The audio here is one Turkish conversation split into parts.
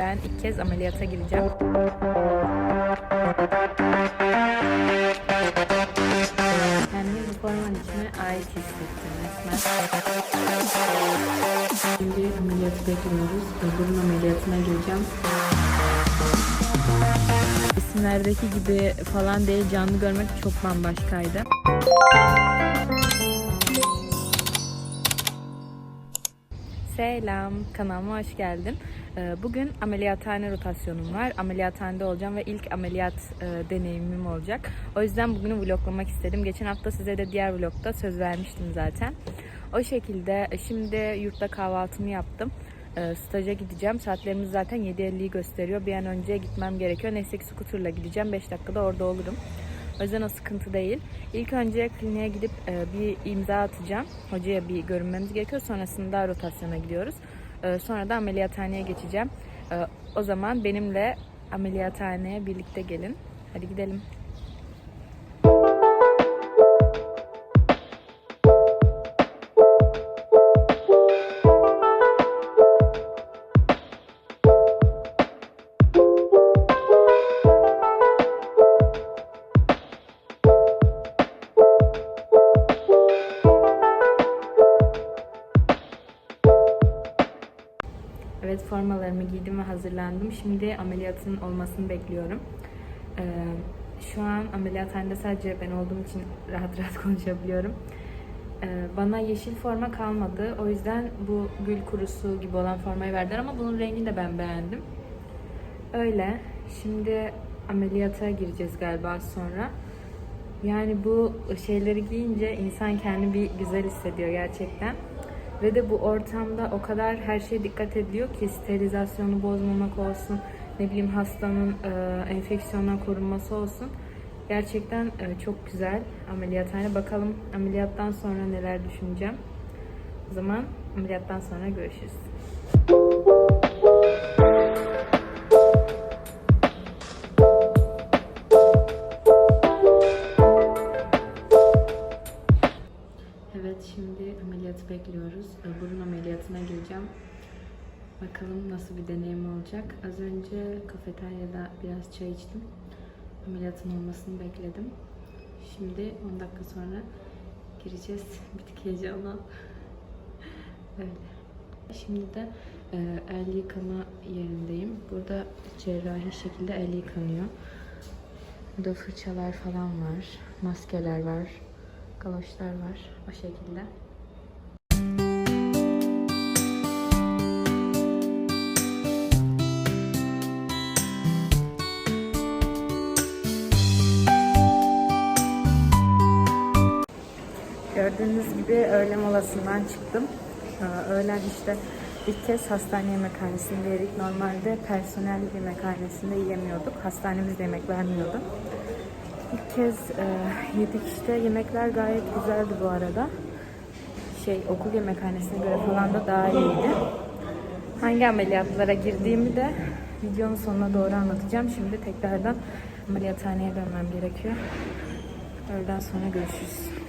Ben ilk kez ameliyata gireceğim. Kendimi bu formanın içine ait hissettim resmen. Şimdi ameliyatı bekliyoruz. Burun ameliyatına gireceğim. Resimlerdeki gibi falan değil canlı görmek çok bambaşkaydı. Selam, kanalıma hoş geldin. Ee, Bugün ameliyathane rotasyonum var. Ameliyathanede olacağım ve ilk ameliyat e, deneyimim olacak. O yüzden bugünü vloglamak istedim. Geçen hafta size de diğer vlogda söz vermiştim zaten. O şekilde e, şimdi yurtta kahvaltımı yaptım. Ee, Staja gideceğim. Saatlerimiz zaten 7.50'yi gösteriyor. Bir an önce gitmem gerekiyor. Neyse ki scooterla gideceğim. 5 dakikada orada olurum. O yüzden o sıkıntı değil. İlk önce kliniğe gidip e, bir imza atacağım. Hocaya bir görünmemiz gerekiyor. Sonrasında rotasyona gidiyoruz. E, sonra da ameliyathaneye geçeceğim. E, o zaman benimle ameliyathaneye birlikte gelin. Hadi gidelim. Evet formalarımı giydim ve hazırlandım. Şimdi ameliyatın olmasını bekliyorum. Ee, şu an ameliyathanede sadece ben olduğum için rahat rahat konuşabiliyorum. Ee, bana yeşil forma kalmadı. O yüzden bu gül kurusu gibi olan formayı verdiler ama bunun rengini de ben beğendim. Öyle. Şimdi ameliyata gireceğiz galiba sonra. Yani bu şeyleri giyince insan kendini bir güzel hissediyor gerçekten. Ve de bu ortamda o kadar her şeye dikkat ediliyor ki sterilizasyonu bozmamak olsun, ne bileyim hastanın e, enfeksiyondan korunması olsun. Gerçekten e, çok güzel ameliyathane. Bakalım ameliyattan sonra neler düşüneceğim. O zaman ameliyattan sonra görüşürüz. Bekliyoruz. Ee, Burun ameliyatına gireceğim. Bakalım nasıl bir deneyim olacak. Az önce kafeteryada biraz çay içtim. Ameliyatın olmasını bekledim. Şimdi 10 dakika sonra gireceğiz. Bir tık heyecanla. Öyle. Şimdi de e, el yıkama yerindeyim. Burada cerrahi şekilde el yıkanıyor. Burada fırçalar falan var. Maskeler var. Galoşlar var. O şekilde. Gördüğünüz gibi öğle molasından çıktım. Ee, Öğlen işte ilk kez hastane yemekhanesinde yedik. Normalde personel yemekhanesinde yiyemiyorduk. Hastanemiz de yemek vermiyordu. İlk kez e, yedik işte. Yemekler gayet güzeldi bu arada. Şey okul yemekhanesine göre falan da daha iyiydi. Hangi ameliyatlara girdiğimi de videonun sonuna doğru anlatacağım. Şimdi tekrardan ameliyathaneye dönmem gerekiyor. Öğleden sonra görüşürüz.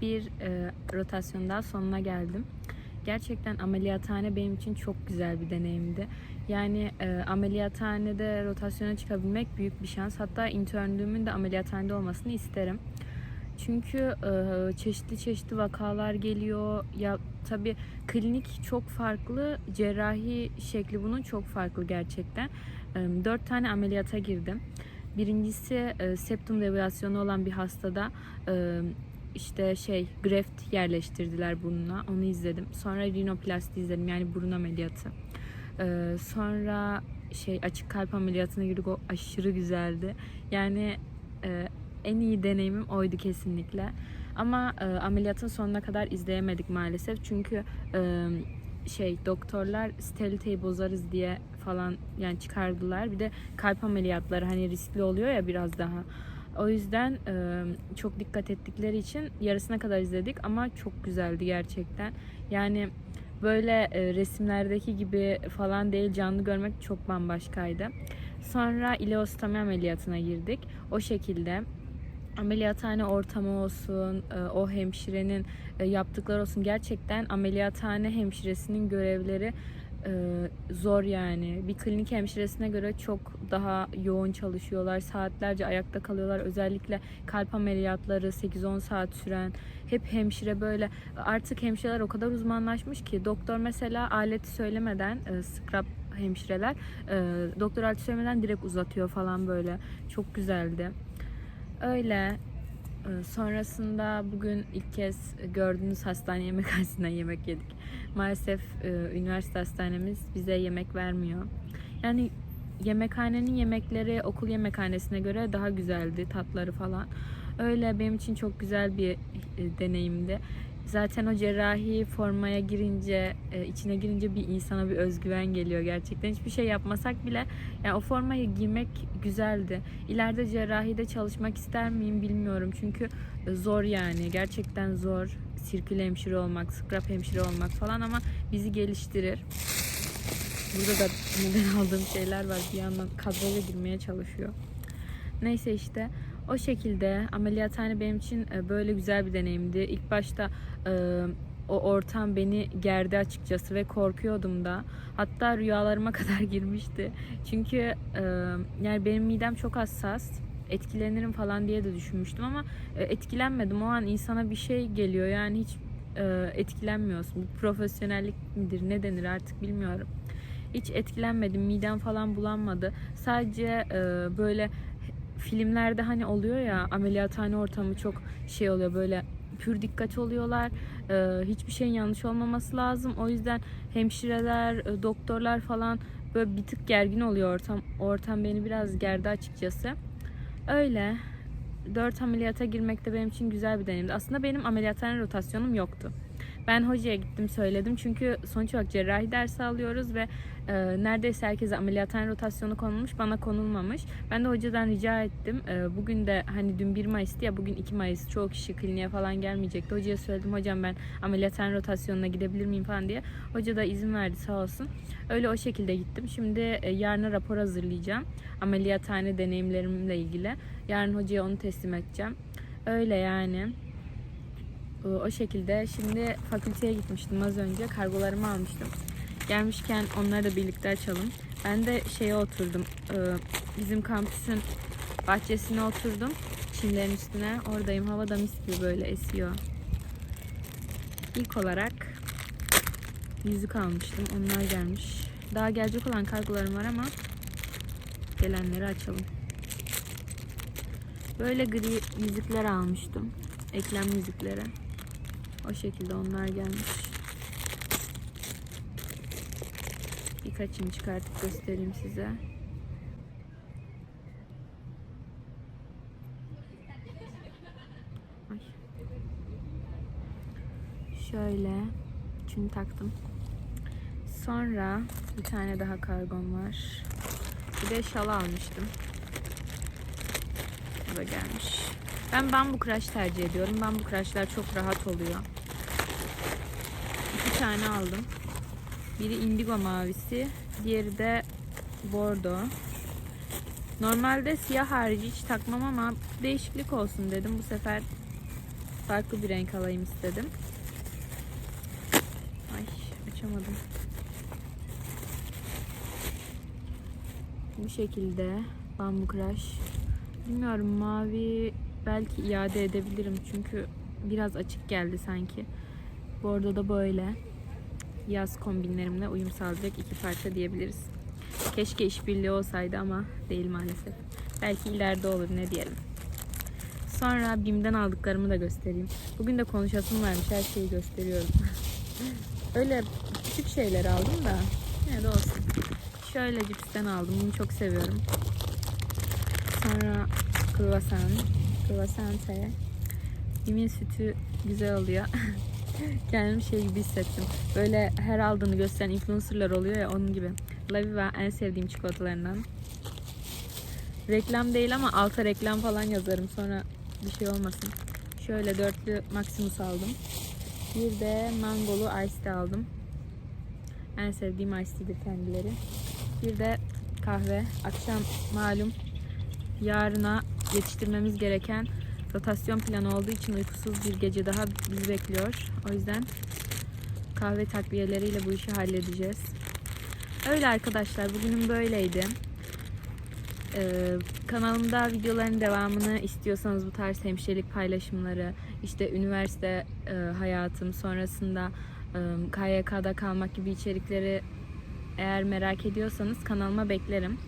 Bir e, rotasyon daha sonuna geldim. Gerçekten ameliyathane benim için çok güzel bir deneyimdi. Yani e, ameliyathanede rotasyona çıkabilmek büyük bir şans. Hatta internlüğümün de ameliyathanede olmasını isterim. Çünkü e, çeşitli çeşitli vakalar geliyor. Ya tabii klinik çok farklı, cerrahi şekli bunun çok farklı gerçekten. E, Dört tane ameliyata girdim. Birincisi e, septum deviasyonu olan bir hastada e, işte şey greft yerleştirdiler burnuna. Onu izledim. Sonra rinoplasti izledim. Yani burun ameliyatı. Ee, sonra şey açık kalp ameliyatına girdik. O aşırı güzeldi. Yani e, en iyi deneyimim oydu kesinlikle. Ama e, ameliyatın sonuna kadar izleyemedik maalesef. Çünkü e, şey doktorlar steriliteyi bozarız diye falan yani çıkardılar. Bir de kalp ameliyatları hani riskli oluyor ya biraz daha. O yüzden e, çok dikkat ettikleri için yarısına kadar izledik ama çok güzeldi gerçekten. Yani böyle e, resimlerdeki gibi falan değil canlı görmek çok bambaşkaydı. Sonra ileostomi ameliyatına girdik. O şekilde ameliyathane ortamı olsun, o hemşirenin yaptıkları olsun gerçekten ameliyathane hemşiresinin görevleri zor yani. Bir klinik hemşiresine göre çok daha yoğun çalışıyorlar. Saatlerce ayakta kalıyorlar. Özellikle kalp ameliyatları 8-10 saat süren hep hemşire böyle artık hemşireler o kadar uzmanlaşmış ki doktor mesela aleti söylemeden e, scrub hemşireler e, doktor aleti söylemeden direkt uzatıyor falan böyle. Çok güzeldi. Öyle. Ee, Sonrasında bugün ilk kez gördüğünüz hastane yemekhanesinden yemek yedik. Maalesef e, üniversite hastanemiz bize yemek vermiyor. Yani yemekhanenin yemekleri okul yemekhanesine göre daha güzeldi tatları falan. Öyle benim için çok güzel bir e, deneyimdi. Zaten o cerrahi formaya girince, e, içine girince bir insana bir özgüven geliyor gerçekten. Hiçbir şey yapmasak bile yani o formaya girmek güzeldi. İleride cerrahide çalışmak ister miyim bilmiyorum. Çünkü e, zor yani. Gerçekten zor. Sirkül hemşire olmak, scrub hemşire olmak falan ama bizi geliştirir. Burada da neden aldığım şeyler var. Bir yandan kadroya girmeye çalışıyor. Neyse işte o şekilde ameliyathane benim için e, böyle güzel bir deneyimdi. İlk başta e, o ortam beni gerdi açıkçası ve korkuyordum da. Hatta rüyalarıma kadar girmişti. Çünkü e, yani benim midem çok hassas. Etkilenirim falan diye de düşünmüştüm ama etkilenmedim. O an insana bir şey geliyor. Yani hiç etkilenmiyorsun. Bir profesyonellik midir ne denir artık bilmiyorum. Hiç etkilenmedim. Midem falan bulanmadı. Sadece böyle filmlerde hani oluyor ya ameliyathane ortamı çok şey oluyor böyle pür dikkat oluyorlar. Ee, hiçbir şeyin yanlış olmaması lazım. O yüzden hemşireler, e, doktorlar falan böyle bir tık gergin oluyor ortam. Ortam beni biraz gerdi açıkçası. Öyle. 4 ameliyata girmek de benim için güzel bir deneyimdi. Aslında benim ameliyathane rotasyonum yoktu. Ben hocaya gittim söyledim çünkü sonuç olarak cerrahi dersi alıyoruz ve e, neredeyse herkese ameliyathane rotasyonu konulmuş bana konulmamış. Ben de hocadan rica ettim. E, bugün de hani dün 1 Mayıs'tı ya bugün 2 Mayıs çoğu kişi kliniğe falan gelmeyecekti. Hocaya söyledim hocam ben ameliyathane rotasyonuna gidebilir miyim falan diye. Hoca da izin verdi sağ olsun. Öyle o şekilde gittim. Şimdi e, yarına rapor hazırlayacağım. Ameliyathane deneyimlerimle ilgili. Yarın hocaya onu teslim edeceğim. Öyle yani. O- O şekilde şimdi fakülteye gitmiştim az önce. Kargolarımı almıştım. Gelmişken onları da birlikte açalım. Ben de şeye oturdum. e, Bizim kampüsün bahçesine oturdum. Çimlerin üstüne. Oradayım. Hava da mis gibi böyle esiyor. İlk olarak yüzük almıştım. Onlar gelmiş. Daha gelecek olan kargolarım var ama gelenleri açalım. Böyle gri yüzükler almıştım. Eklem yüzükleri. O şekilde onlar gelmiş. Birkaçını çıkartıp göstereyim size. Ay. Şöyle. Şunu taktım. Sonra bir tane daha kargom var. Bir de şal almıştım. Bu da gelmiş. Ben bambu crush tercih ediyorum. Bambu crushlar çok rahat oluyor. Tane aldım. Biri indigo mavisi, diğeri de bordo. Normalde siyah harici hiç takmam ama değişiklik olsun dedim. Bu sefer farklı bir renk alayım istedim. Ay açamadım. Bu şekilde bambu crush. Bilmiyorum mavi belki iade edebilirim çünkü biraz açık geldi sanki. Bordo da böyle yaz kombinlerimle uyum sağlayacak iki parça diyebiliriz. Keşke işbirliği olsaydı ama değil maalesef. Belki ileride olur ne diyelim. Sonra BİM'den aldıklarımı da göstereyim. Bugün de konuşasım varmış her şeyi gösteriyorum. Öyle küçük şeyler aldım da ne de olsun. Şöyle cipsten aldım. Bunu çok seviyorum. Sonra kruvasan. Kruvasante. Yemin sütü güzel oluyor. Kendimi şey gibi hissettim. Böyle her aldığını gösteren influencerlar oluyor ya onun gibi. Laviva en sevdiğim çikolatalarından. Reklam değil ama alta reklam falan yazarım sonra bir şey olmasın. Şöyle dörtlü Maximus aldım. Bir de mangolu Ice Tea aldım. En sevdiğim Ice Tea'dir kendileri. Bir de kahve. Akşam malum yarına yetiştirmemiz gereken rotasyon planı olduğu için uykusuz bir gece daha bizi bekliyor. O yüzden kahve takviyeleriyle bu işi halledeceğiz. Öyle arkadaşlar bugünüm böyleydi. Ee, kanalımda videoların devamını istiyorsanız bu tarz hemşirelik paylaşımları, işte üniversite e, hayatım sonrasında e, KYK'da kalmak gibi içerikleri eğer merak ediyorsanız kanalıma beklerim.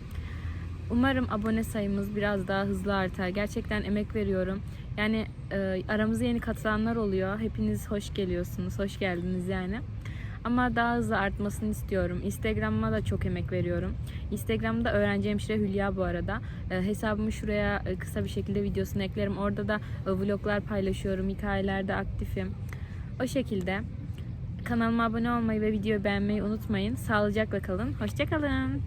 Umarım abone sayımız biraz daha hızlı artar. Gerçekten emek veriyorum. Yani e, aramıza yeni katılanlar oluyor. Hepiniz hoş geliyorsunuz. Hoş geldiniz yani. Ama daha hızlı artmasını istiyorum. Instagram'ıma da çok emek veriyorum. Instagram'da öğrenci hemşire Hülya bu arada. E, hesabımı şuraya e, kısa bir şekilde videosunu eklerim. Orada da e, vloglar paylaşıyorum. Hikayelerde aktifim. O şekilde. Kanalıma abone olmayı ve videoyu beğenmeyi unutmayın. Sağlıcakla kalın. Hoşçakalın.